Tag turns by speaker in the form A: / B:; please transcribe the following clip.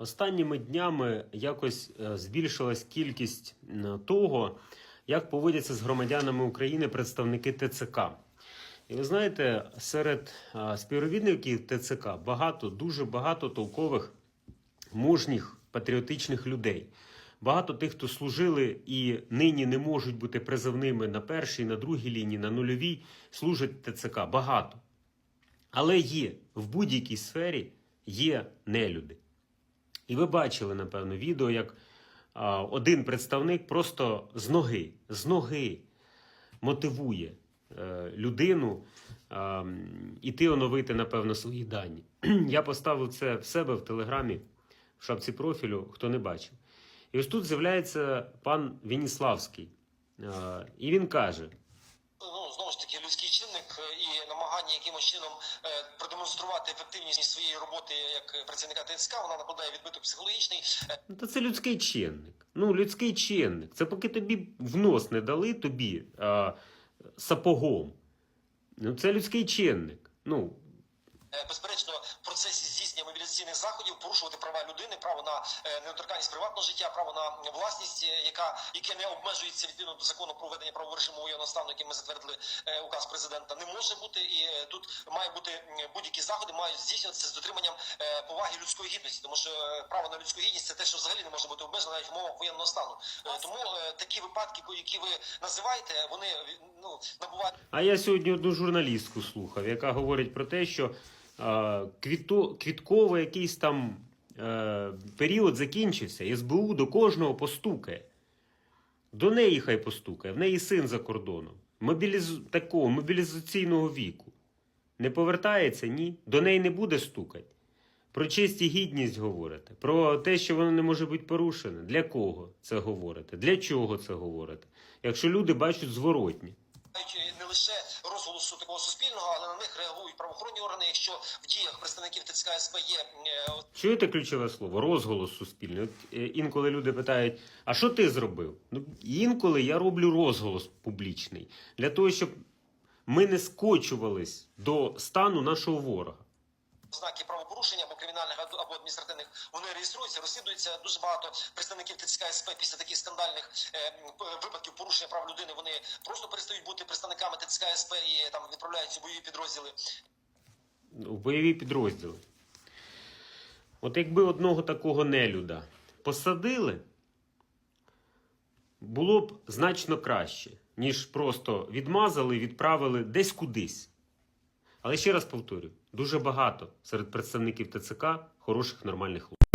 A: Останніми днями якось е, збільшилась кількість того, як поводяться з громадянами України представники ТЦК. І ви знаєте, серед співробітників ТЦК багато, дуже багато толкових, мужніх, патріотичних людей. Багато тих, хто служили і нині не можуть бути призовними на першій, на другій лінії, на нульовій, служать ТЦК. Багато. Але є в будь-якій сфері є нелюди. І ви бачили, напевно, відео, як один представник просто з ноги, з ноги мотивує е, людину іти оновити, напевно, свої дані. Я поставив це в себе в телеграмі, в шапці профілю, хто не бачив. І ось тут з'являється пан Веніславський. Е, і він каже:
B: знову ж таки людський чинник е, і намагання якимось чином е, продемонструвати ефективність своєї роботи як працівника ТСК, вона накладає відбиток психологічний. Е,
A: Ну, та це людський чинник. Ну, людський чинник. Це поки тобі в нос не дали тобі а, сапогом. Ну, це людський чинник. Ну,
B: Безперечно, здійснення заходів порушувати права людини, право на е, недоторканність приватного життя, право на власність, е, яка яке не обмежується відповідно до закону про введення правового режиму воєнного стану, яким ми затвердили е, указ президента, не може бути. І тут має бути будь-які заходи мають здійснюватися з дотриманням поваги людської гідності, тому що право на людську гідність це те, що взагалі не може бути обмежено навіть в умовах воєнного стану. Тому такі випадки, ко- які ви називаєте, вони ну набувають.
A: а я сьогодні одну журналістку слухав, яка говорить про те, що квіто, квітковий якийсь там е, період закінчився, СБУ до кожного постукає. До неї хай постукає, в неї син за кордоном. Мобіліз... Такого мобілізаційного віку. Не повертається? Ні. До неї не буде стукати. Про честь і гідність говорите. Про те, що воно не може бути порушене. Для кого це говорите? Для чого це говорите? Якщо люди бачать зворотні.
B: мають не лише розголосу такого суспільного, але на них реагують правоохоронні органи. Якщо в діях представників ТЦК СП є е,
A: Чуєте ключове слово? Розголос суспільний. От е, інколи люди питають: а що ти зробив? Ну, інколи я роблю розголос публічний для того, щоб ми не скочувались до стану нашого ворога.
B: ознаки правопорушення або кримінальних або адміністративних, вони реєструються, розслідуються дуже багато представників ТЦК СП після таких скандальних е, випадків порушення прав людини. Вони просто перестають бути представниками ТЦК СП і там відправляються бойові підрозділи.
A: В бойові підрозділи. От якби одного такого нелюда посадили, було б значно краще, ніж просто відмазали і відправили десь кудись. Але ще раз повторю: дуже багато серед представників ТЦК хороших нормальних хлопців.